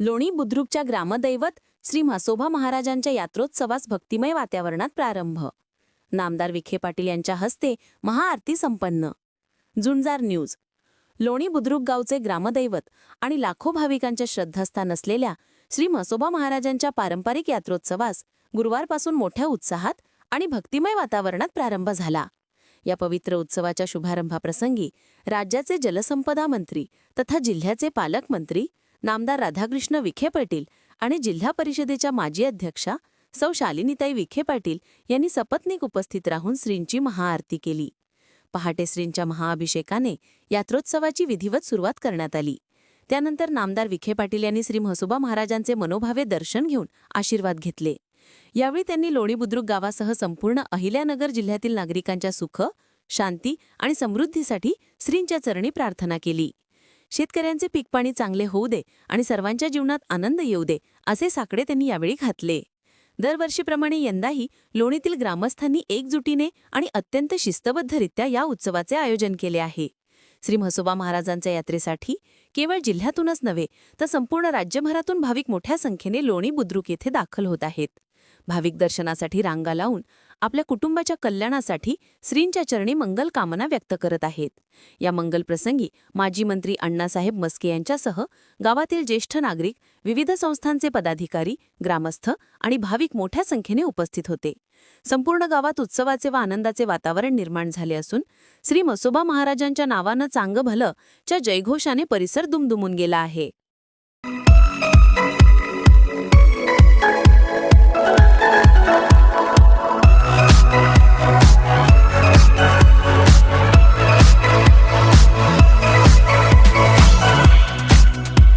लोणी बुद्रुकच्या ग्रामदैवत श्री म्हसोबा महाराजांच्या यात्रोत्सवास भक्तिमय वातावरणात प्रारंभ. नामदार विखे पाटील यांच्या हस्ते महाआरती संपन्न. झुंजार न्यूज. लोणी बुद्रुक गावचे ग्रामदैवत आणि लाखो भाविकांच्या श्रद्धास्थान असलेल्या श्री म्हसोबा महाराजांच्या पारंपरिक यात्रोत्सवास गुरुवारपासून मोठ्या उत्साहात आणि भक्तिमय वातावरणात प्रारंभ झाला. या पवित्र उत्सवाच्या शुभारंभाप्रसंगी राज्याचे जलसंपदा मंत्री तथा जिल्ह्याचे पालकमंत्री नामदार राधाकृष्ण विखे पाटील आणि जिल्हा परिषदेच्या माजी अध्यक्षा सौ शालिनीताई विखे पाटील यांनी सपत्नीक उपस्थित राहून श्रींची महाआरती केली. पहाटे श्रींच्या महाअभिषेकाने यात्रोत्सवाची विधिवत सुरुवात करण्यात आली. त्यानंतर नामदार विखे पाटील यांनी श्री म्हसोबा महाराजांचे मनोभावे दर्शन घेऊन आशीर्वाद घेतले. यावेळी त्यांनी लोणी बुद्रुक गावासह संपूर्ण अहिल्यानगर जिल्ह्यातील नागरिकांच्या सुख शांती आणि समृद्धीसाठी श्रींच्या चरणी प्रार्थना केली. शेतकऱ्यांचे पीकपाणी चांगले होऊ दे आणि सर्वांच्या जीवनात आनंद येऊ दे असे साकडे त्यांनी यावेळी घातले. दरवर्षीप्रमाणे यंदाही लोणीतील ग्रामस्थांनी एकजुटीने आणि अत्यंत शिस्तबद्धरित्या या उत्सवाचे आयोजन केले आहे. श्री म्हसोबा महाराजांच्या यात्रेसाठी केवळ जिल्ह्यातूनच नव्हे तर संपूर्ण राज्यभरातून भाविक मोठ्या संख्येने लोणी बुद्रुक येथे दाखल होत आहेत. भाविक दर्शनासाठी रांगा लावून आपल्या कुटुंबाच्या कल्याणासाठी श्रींच्या चरणी मंगल कामना व्यक्त करत आहेत. या मंगल प्रसंगी माजी मंत्री अण्णासाहेब मस्के यांच्यासह गावातील ज्येष्ठ नागरिक विविध संस्थांचे पदाधिकारी ग्रामस्थ आणि भाविक मोठ्या संख्येने उपस्थित होते. संपूर्ण गावात उत्सवाचे व आनंदाचे वातावरण निर्माण झाले असून श्री मसोबा महाराजांच्या नावानं चांग भलं च्या जयघोषाने परिसर दुमदुमून गेला आहे.